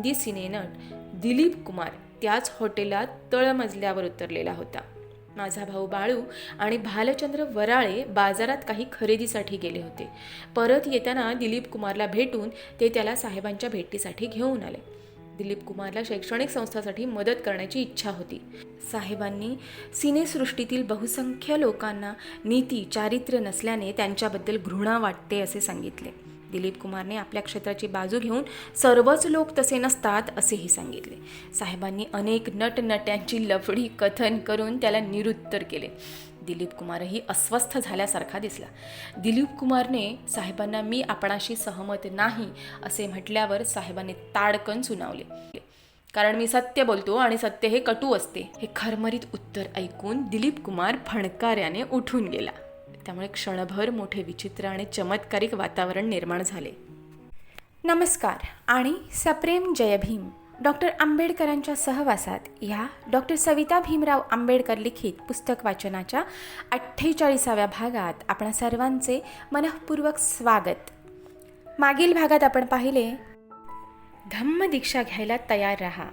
हिंदी सिनेनट दिलीप कुमार त्याच हॉटेलात तळमजल्यावर उतरलेला होता. माझा भाऊ बाळू आणि भालचंद्र वराळे बाजारात काही खरेदीसाठी गेले होते. परत येताना दिलीप कुमारला भेटून ते त्याला साहेबांच्या भेटीसाठी घेऊन आले. दिलीप कुमारला शैक्षणिक संस्थासाठी मदत करण्याची इच्छा होती. साहेबांनी सिनेसृष्टीतील बहुसंख्य लोकांना नीती चारित्र्य नसल्याने त्यांच्याबद्दल घृणा वाटते असे सांगितले. दिलीप कुमारने आपल्या क्षेत्राची बाजू घेऊन सर्वच लोक तसे नसतात असेही सांगितले. साहेबांनी अनेक नटनट्यांची लफडी कथन करून त्याला निरुत्तर केले. दिलीप कुमारही अस्वस्थ झाल्यासारखा दिसला. दिलीप कुमारने साहेबांना मी आपणाशी सहमत नाही असे म्हटल्यावर साहेबांनी ताडकन सुनावले. कारण मी सत्य बोलतो आणि सत्य हे कटू असते हे खरमरीत उत्तर ऐकून दिलीप कुमार फणकाऱ्याने उठून गेला. त्यामुळे क्षणभर मोठे विचित्र आणि चमत्कारिक वातावरण निर्माण झाले. नमस्कार. आणि सप्रेम जयभीम डॉक्टर आंबेडकरांच्या सहवासात ह्या डॉक्टर सविता भीमराव आंबेडकर लिखित पुस्तक वाचनाच्या अठ्ठेचाळीसाव्या भागात आपणा सर्वांचे मनःपूर्वक स्वागत. मागील भागात आपण पाहिले धम्म दीक्षा घ्यायला तयार राहा.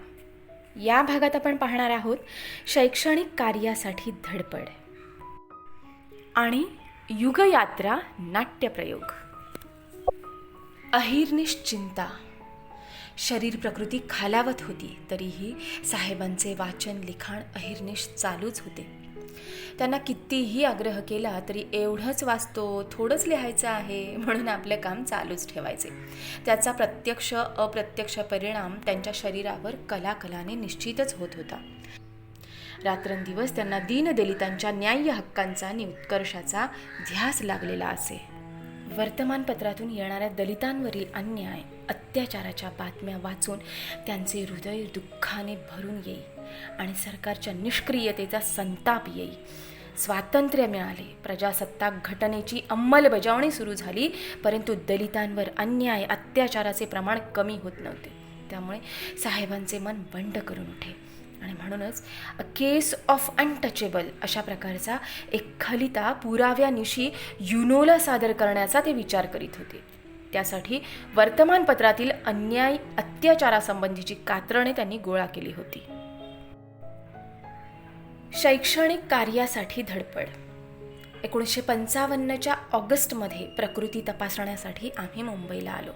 या भागात आपण पाहणार आहोत शैक्षणिक कार्यासाठी धडपड. आणि युगयात्रा नाट्यप्रयोग. अहिर्निश्चिंता शरीर प्रकृती खालावत होती तरीही साहेबांचे वाचन लिखाण अहिर्निश चालूच होते. त्यांना कितीही आग्रह केला तरी एवढंच वाचतो थोडंच लिहायचं आहे म्हणून आपलं काम चालूच ठेवायचे. त्याचा प्रत्यक्ष अप्रत्यक्ष परिणाम त्यांच्या शरीरावर कलाकलाने निश्चितच होत होता. रात्रंदिवस त्यांना दीनदलितांच्या न्याय्य हक्कांचा आणि उत्कर्षाचा ध्यास लागलेला असे. वर्तमानपत्रातून येणाऱ्या दलितांवरील अन्याय अत्याचाराच्या बातम्या वाचून त्यांचे हृदय दुःखाने भरून येई आणि सरकारच्या निष्क्रियतेचा संताप येई. स्वातंत्र्य मिळाले. प्रजासत्ताक घटनेची अंमलबजावणी सुरू झाली परंतु दलितांवर अन्याय अत्याचाराचे प्रमाण कमी होत नव्हते. त्यामुळे साहेबांचे मन बंड करून उठे. आणि म्हणूनच अ केस ऑफ अनटचेबल अशा प्रकारचा एक खलिता पुराव्यानिशी युनोला सादर करण्याचा ते विचार करीत होते. त्यासाठी वर्तमानपत्रातील अन्याय अत्याचारासंबंधीची कात्रणे त्यांनी गोळा केली होती. शैक्षणिक कार्यासाठी धडपड. एकोणीसशे पंचावन्नच्या ऑगस्टमध्ये प्रकृती तपासण्यासाठी आम्ही मुंबईला आलो.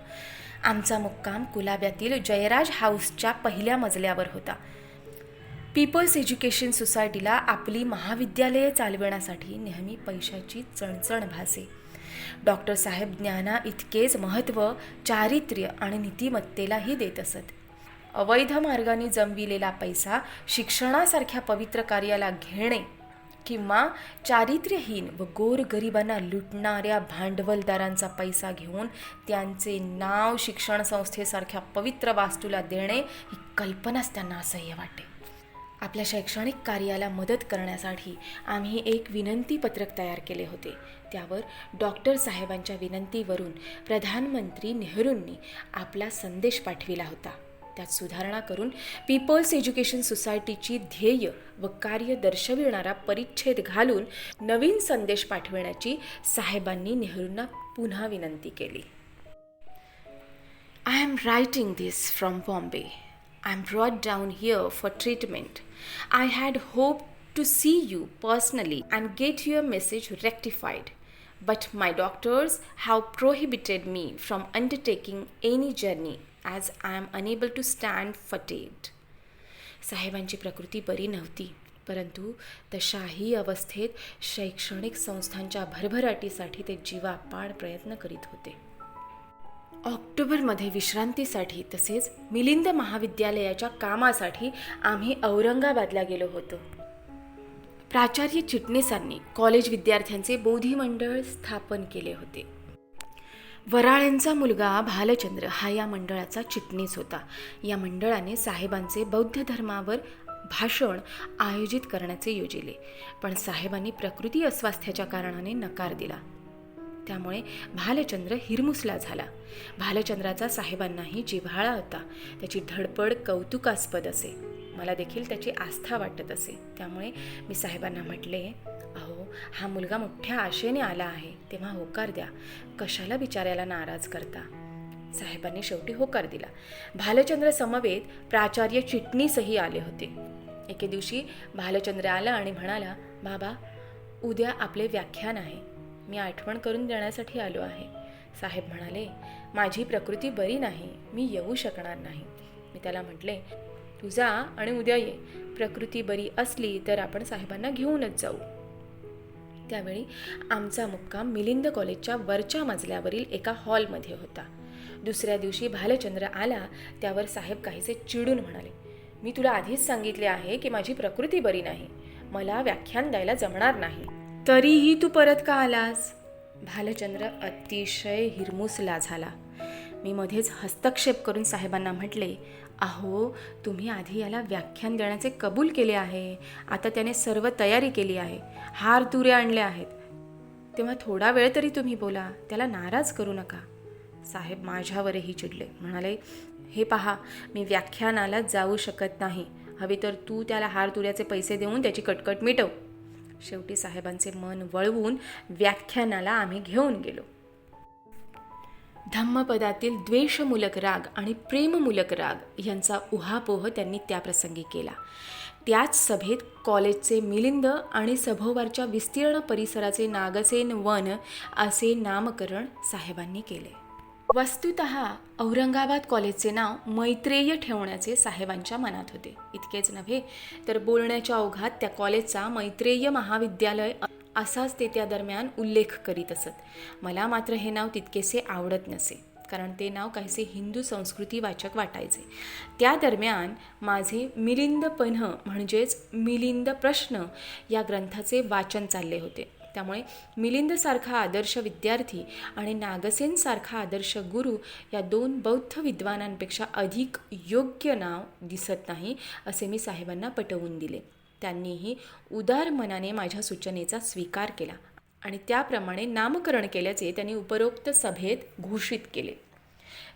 आमचा मुक्काम कुलाब्यातील जयराज हाऊसच्या पहिल्या मजल्यावर होता. पीपल्स एज्युकेशन सोसायटीला आपली महाविद्यालये चालविण्यासाठी नेहमी पैशाची चणचण भासे. डॉक्टर साहेब ज्ञाना इतकेच महत्त्व चारित्र्य आणि नीतिमत्तेलाही देत असत. अवैध मार्गाने जमविलेला पैसा शिक्षणासारख्या पवित्र कार्याला घेणे किंवा चारित्र्यहीन व गोरगरिबांना लुटणाऱ्या भांडवलदारांचा पैसा घेऊन त्यांचे नाव शिक्षण संस्थेसारख्या पवित्र वास्तूला देणे ही कल्पनाच त्यांना असह्य वाटे. आपल्या शैक्षणिक कार्याला मदत करण्यासाठी आम्ही एक विनंती पत्रक तयार केले होते. त्यावर डॉक्टर साहेबांच्या विनंतीवरून प्रधानमंत्री नेहरूंनी आपला संदेश पाठविला होता. त्यात सुधारणा करून पीपल्स एज्युकेशन सोसायटीची ध्येय व कार्य दर्शविणारा परिच्छेद घालून नवीन संदेश पाठविण्याची साहेबांनी नेहरूंना पुन्हा विनंती केली. I am writing this from Bombay I'm brought down here for treatment. I had hoped to see you personally and get your message rectified. But my doctors have prohibited me from undertaking any journey as I am unable to stand fatigued. साहेबांची प्रकृती बरी नव्हती परंतु तशाही अवस्थेत शैक्षणिक संस्थांच्या भरभराटीसाठी ते जीवापाड प्रयत्न करीत होते ऑक्टोबरमध्ये विश्रांतीसाठी तसेच मिलिंद महाविद्यालयाच्या कामासाठी आम्ही औरंगाबादला गेलो होतो. प्राचार्य चिटणीसांनी कॉलेज विद्यार्थ्यांचे बोधी मंडळ स्थापन केले होते. वराळ्यांचा मुलगा भालचंद्र हा या मंडळाचा चिटणीस होता. या मंडळाने साहेबांचे बौद्ध धर्मावर भाषण आयोजित करण्याचे योजिले. पण साहेबांनी प्रकृती अस्वास्थ्याच्या कारणाने नकार दिला. त्यामुळे भालचंद्र हिरमुसला झाला. भालचंद्राचा साहेबांनाही जिव्हाळा होता. त्याची धडपड कौतुकास्पद असे. मला देखील त्याची आस्था वाटत असे. त्यामुळे मी साहेबांना म्हटले अहो हा मुलगा मोठ्या आशेने आला आहे. तेव्हा होकार द्या. कशाला बिचाऱ्याला नाराज करता? साहेबांनी शेवटी होकार दिला. भालचंद्र समवेत प्राचार्य चिटणीसही आले होते. एके दिवशी भालचंद्र आला आणि म्हणाला बाबा उद्या आपले व्याख्यान आहे. मी आठवण करून देण्यासाठी आलो आहे. साहेब म्हणाले माझी प्रकृती बरी नाही मी येऊ शकणार नाही. मी त्याला म्हटले तू जा आणि उद्या ये. प्रकृती बरी असली तर आपण साहेबांना घेऊनच जाऊ. त्यावेळी आमचा मुक्काम मिलिंद कॉलेजच्या वरच्या मजल्यावरील एका हॉलमध्ये होता. दुसऱ्या दिवशी भालचंद्र आला त्यावर साहेब काहीसे चिडून म्हणाले मी तुला आधीच सांगितले आहे की माझी प्रकृती बरी नाही. मला व्याख्यान द्यायला जमणार नाही. तरीही तू परत का आलास? भालचंद्र अतिशय हिरमुसला झाला. मी मध्येच हस्तक्षेप करून साहेबांना म्हटले अहो तुम्ही आधी याला व्याख्यान देण्याचे कबूल केले आहे. आता त्याने सर्व तयारी केली आहे. हार तुरे आणले आहेत. तेव्हा थोडा वेळ तरी तुम्ही बोला. त्याला नाराज करू नका. साहेब माझ्यावरही चिडले. म्हणाले हे पहा मी व्याख्यानाला जाऊ शकत नाही. हवे तर तू त्याला हार तुऱ्याचे पैसे देऊन त्याची कटकट मिटव. शेवटी साहेबांचे मन वळवून व्याख्यानाला आम्ही घेऊन गेलो. धम्मपदातील द्वेषमूलक राग आणि प्रेममूलक राग यांचा उहापोह त्यांनी त्याप्रसंगी केला. त्याच सभेत कॉलेजचे मिलिंद आणि सभोवरच्या विस्तीर्ण परिसराचे नागसेन वन असे नामकरण साहेबांनी केले. वस्तुत औरंगाबाद कॉलेजचे नाव मैत्रेय ठेवण्याचे साहेबांच्या मनात होते. इतकेच नव्हे तर बोलण्याच्या ओघात त्या कॉलेजचा मैत्रेय महाविद्यालय असाच ते त्या दरम्यान उल्लेख करीत असत. मला मात्र हे नाव तितकेसे आवडत नसे कारण ते नाव काहीसे हिंदू संस्कृतीवाचक वाटायचे. त्या दरम्यान माझे मिलिंद पन्ह म्हणजेच मिलिंद प्रश्न या ग्रंथाचे वाचन चालले होते. त्यामुळे मिलिंदसारखा आदर्श विद्यार्थी आणि नागसेनसारखा आदर्श गुरु या दोन बौद्ध विद्वानांपेक्षा अधिक योग्य नाव दिसत नाही असे मी साहेबांना पटवून दिले. त्यांनीही उदार मनाने माझ्या सूचनेचा स्वीकार केला आणि त्याप्रमाणे नामकरण केल्याचे त्यांनी उपरोक्त सभेत घोषित केले.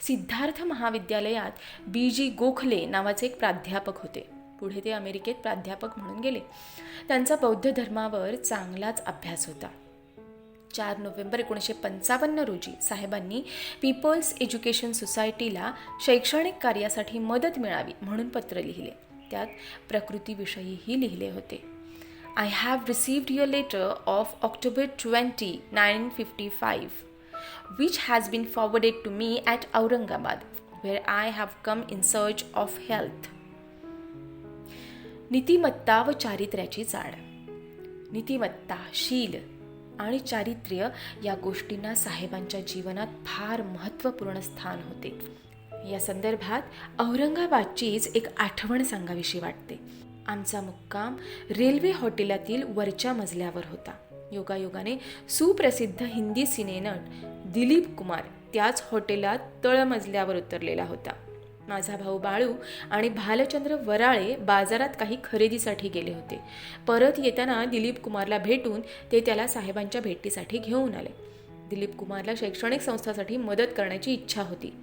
सिद्धार्थ महाविद्यालयात बी. जी. गोखले नावाचे एक प्राध्यापक होते. पुढे ते अमेरिकेत प्राध्यापक म्हणून गेले. त्यांचा बौद्ध धर्मावर चांगलाच अभ्यास होता. चार नोव्हेंबर एकोणीसशे पंचावन्न रोजी साहेबांनी पीपल्स एज्युकेशन सोसायटीला शैक्षणिक कार्यासाठी मदत मिळावी म्हणून पत्र लिहिले. त्यात प्रकृतीविषयीही लिहिले होते. I have received your letter of October twenty nine fifty five which has been forwarded to me at Aurangabad where I have come in search of health. नीतिमत्ता व चारित्र्याची जाड. नीतिमत्ता शील आणि चारित्र्य या गोष्टींना साहेबांच्या जीवनात फार महत्त्वपूर्ण स्थान होते. या संदर्भात औरंगाबादचीच एक आठवण सांगावीशी वाटते. आमचा मुक्काम रेल्वे हॉटेलातील वरच्या मजल्यावर होता. योगायोगाने सुप्रसिद्ध हिंदी सिनेनट दिलीप कुमार त्याच हॉटेलात तळमजल्यावर उतरलेला होता. माझा भाऊ बाळू आणि भालचंद्र वराळे बाजारात काही खरेदीसाठी गेले होते. परत येताना दिलीप कुमारला भेटून ते त्याला साहेबांच्या भेटीसाठी घेऊन आले. दिलीप कुमारला शैक्षणिक संस्थासाठी मदत करण्याची इच्छा होती.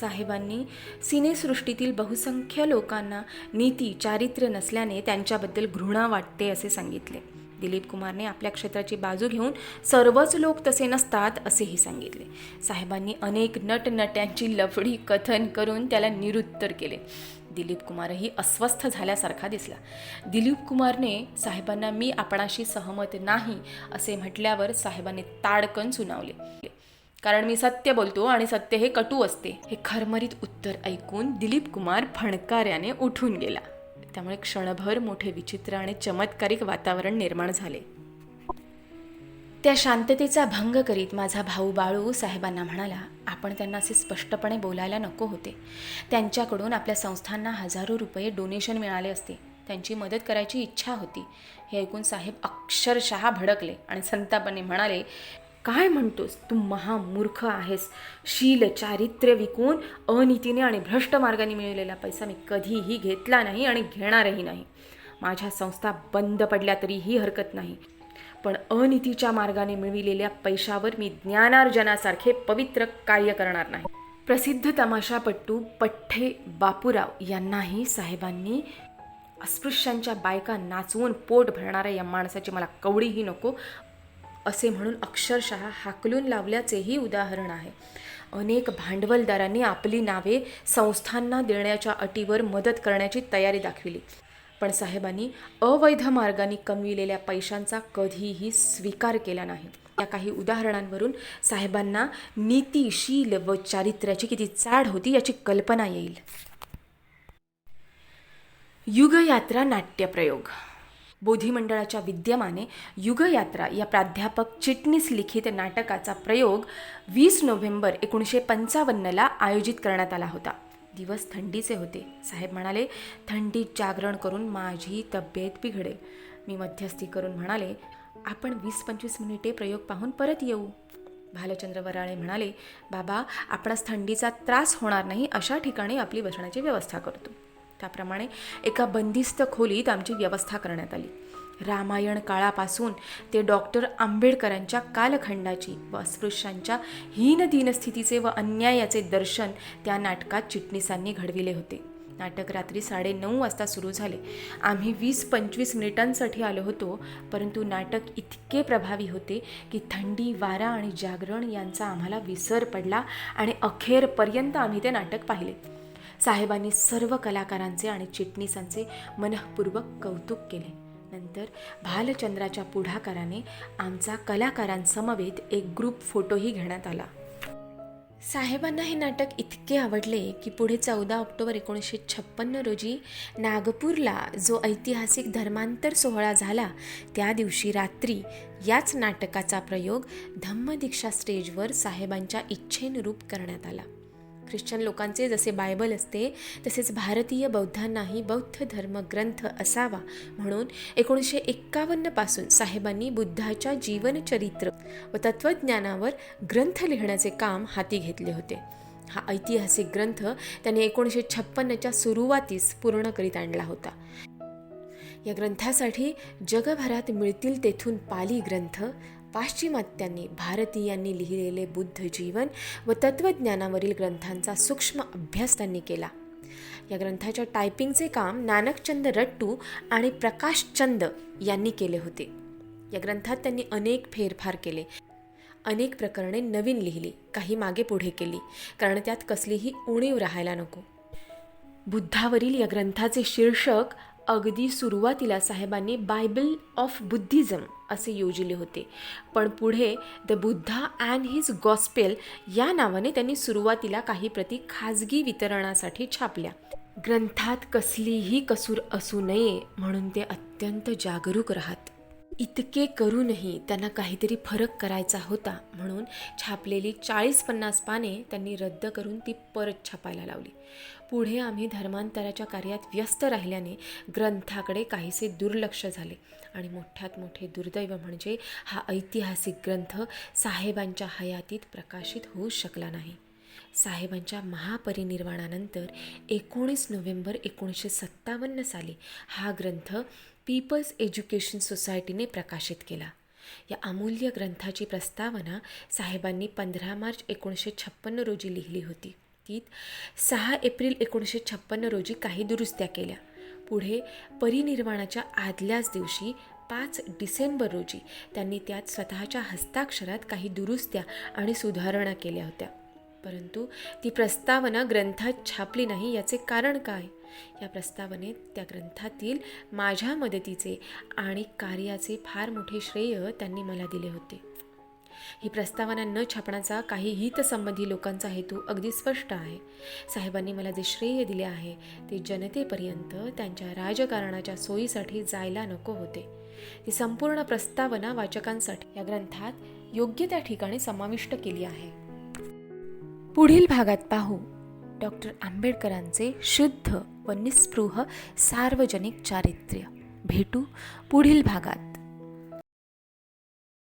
साहेबांनी सिनेसृष्टीतील बहुसंख्य लोकांना नीती चारित्र्य नसल्याने त्यांच्याबद्दल घृणा वाटते असे सांगितले. दिलीप कुमारने आपल्या क्षेत्राची बाजू घेऊन सर्वच लोक तसे नसतात असेही सांगितले. साहेबांनी अनेक नटनट्यांची लफडी कथन करून त्याला निरुत्तर केले. दिलीप कुमारही अस्वस्थ झाल्यासारखा दिसला. दिलीप कुमारने साहेबांना मी आपणाशी सहमत नाही असे म्हटल्यावर साहेबांनी ताडकन सुनावले. कारण मी सत्य बोलतो आणि सत्य हे कटू असते हे खरमरीत उत्तर ऐकून दिलीप कुमार फणकाऱ्याने उठून गेला. त्यामुळे क्षणभर मोठे विचित्र आणि चमत्कारिक वातावरण निर्माण झाले. त्या शांततेचा भंग करीत माझा भाऊ बाळू साहेबांना म्हणाला आपण त्यांना असे स्पष्टपणे बोलायला नको होते. त्यांच्याकडून आपल्या संस्थांना हजारो रुपये डोनेशन मिळाले असते. त्यांची मदत करायची इच्छा होती. हे ऐकून साहेब अक्षरशः भडकले आणि संतापाने म्हणाले काय म्हणतोस? तू महामूर्ख आहेस. शील चारित्र्य विकून अनितीने आणि भ्रष्ट मार्गाने मिळवलेला पैसा मी कधीही घेतला नाही आणि घेणारही नाही. माझ्या संस्था बंद पडल्या तरीही हरकत नाही. पण अनितीच्या मार्गाने मिळविलेल्या पैशावर मी ज्ञानार्जनासारखे पवित्र कार्य करणार नाही. प्रसिद्ध तमाशापट्टू पठ्ठे बापूराव यांनाही साहेबांनी अस्पृश्यांच्या बायका नाचवून पोट भरणाऱ्या या माणसाची मला कवडीही नको असे म्हणून अक्षरशः हाकलून लावल्याचेही उदाहरण आहे. अनेक भांडवलदारांनी आपली नावे संस्थांना देण्याच्या अटीवर मदत करण्याची तयारी दाखविली. पण साहेबांनी अवैध मार्गाने कमविलेल्या पैशांचा कधीही स्वीकार केला नाही. या काही उदाहरणांवरून साहेबांना नीतीशील व चारित्र्याची किती चाड होती याची कल्पना येईल. युगयात्रा नाट्यप्रयोग बोधिमंडळाच्या विद्यमाने युगयात्रा या प्राध्यापक चिटणीस लिखित नाटकाचा प्रयोग वीस नोव्हेंबर एकोणीसशे पंचावन्नला आयोजित करण्यात आला होता. दिवस थंडीचे होते. साहेब म्हणाले थंडीत जागरण करून माझी तब्येत बिघडेल. मी मध्यस्थी करून म्हणाले आपण वीस पंचवीस मिनिटे प्रयोग पाहून परत येऊ. भालचंद्र वराळे म्हणाले बाबा आपणास थंडीचा त्रास होणार नाही अशा ठिकाणी आपली बसण्याची व्यवस्था करतो. त्याप्रमाणे एका बंदिस्त खोलीत आमची व्यवस्था करण्यात आली. रामायण काळापासून ते डॉक्टर आंबेडकरांच्या कालखंडाची व अस्पृश्यांच्या हीनदीनस्थितीचे व अन्यायाचे दर्शन त्या नाटकात चिटणीसांनी घडविले होते. नाटक रात्री साडेनऊ वाजता सुरू झाले. आम्ही वीस पंचवीस मिनिटांसाठी आलो होतो परंतु नाटक इतके प्रभावी होते की थंडी वारा आणि जागरण यांचा आम्हाला विसर पडला आणि अखेरपर्यंत आम्ही ते नाटक पाहिले. साहेबांनी सर्व कलाकारांचे आणि चिटणीसांचे मनःपूर्वक कौतुक केले. नंतर भालचंद्राच्या पुढाकाराने आमचा कलाकारांसमवेत एक ग्रुप फोटोही घेण्यात आला. साहेबांना हे नाटक इतके आवडले की पुढे चौदा ऑक्टोबर एकोणीसशे छप्पन्न रोजी नागपूरला जो ऐतिहासिक धर्मांतर सोहळा झाला त्या दिवशी रात्री याच नाटकाचा प्रयोग धम्मदीक्षा स्टेजवर साहेबांच्या इच्छेनुरूप करण्यात आला. ख्रिश्चन लोकांचे जसे बायबल असते तसेच भारतीय बौद्धांनाही बौद्ध धर्मग्रंथ असावा म्हणून एकोणीसशे एक्कावन्नपासून साहेबांनी बुद्धाच्या जीवनचरित्र व तत्त्वज्ञानावर ग्रंथ लिहिण्याचे काम हाती घेतले होते. हा ऐतिहासिक ग्रंथ त्यांनी एकोणीसशे छप्पन्नच्या सुरुवातीस पूर्ण करीत आणला होता. या ग्रंथासाठी जगभरात मिळतील तेथून पाली ग्रंथ पाश्चिमात्यांनी भारतीयांनी लिहिलेले बुद्ध जीवन व तत्त्वज्ञानावरील ग्रंथांचा सूक्ष्म अभ्यास त्यांनी केला. या ग्रंथाच्या टायपिंगचे काम नानकचंद रट्टू आणि प्रकाशचंद यांनी केले होते. या ग्रंथात त्यांनी अनेक फेरफार केले. अनेक प्रकरणे नवीन लिहिली काही मागे पुढे केली कारण त्यात कसलीही उणीव राहायला नको. बुद्धावरील या ग्रंथाचे शीर्षक अगदी सुरुवातीला साहेबांनी बायबल ऑफ बुद्धिझम असे योजिले होते. पण पुढे the Buddha and his gospel या नावाने त्यांनी सुरुवातीला काही प्रती खाजगी वितरणासाठी छापल्या. ग्रंथात कसलीही कसूर असू नये म्हणून ते अत्यंत जागरूक राहत. इतके करूनही त्यांना काहीतरी फरक करायचा होता म्हणून छापलेली चाळीस पन्नास पाने त्यांनी रद्द करून ती परत छापायला लावली. पुढे आम्ही धर्मांतराच्या कार्यात व्यस्त राहिल्याने ग्रंथाकडे काहीसे दुर्लक्ष झाले आणि मोठ्यात मोठे दुर्दैव म्हणजे हा ऐतिहासिक ग्रंथ साहेबांच्या हयातीत प्रकाशित होऊ शकला नाही. साहेबांच्या महापरिनिर्वाणानंतर एकोणीस नोव्हेंबर एकोणीसशे सत्तावन्न साली हा ग्रंथ पीपल्स एज्युकेशन सोसायटीने प्रकाशित केला. या अमूल्य ग्रंथाची प्रस्तावना साहेबांनी पंधरा मार्च एकोणीसशे छप्पन्न रोजी लिहिली होती. तीत सहा एप्रिल एकोणीसशे छप्पन्न रोजी काही दुरुस्त्या केल्या. पुढे परिनिर्वाणाच्या आदल्याच दिवशी पाच डिसेंबर रोजी त्यांनी त्यात स्वतःच्या हस्ताक्षरात काही दुरुस्त्या आणि सुधारणा केल्या होत्या. परंतु ती प्रस्तावना ग्रंथात छापली नाही याचे कारण काय? या प्रस्तावनेत त्या ग्रंथातील माझ्या मदतीचे आणि कार्याचे फार मोठे श्रेय त्यांनी मला दिले होते. ही प्रस्तावना न छापण्याचा काही हितसंबंधी लोकांचा हेतू अगदी स्पष्ट आहे. साहेबांनी मला जे श्रेय दिले आहे ते जनतेपर्यंत त्यांच्या राजकारणाच्या सोयीसाठी जायला नको होते. ती संपूर्ण प्रस्तावना वाचकांसाठी या ग्रंथात योग्य त्या ठिकाणी समाविष्ट केली आहे. पुढील भागात पाहू. डॉक्टर आंबेडकरांचे शुद्ध व निस्पृह सार्वजनिक चारित्र्य. भेटू पुढील भागात.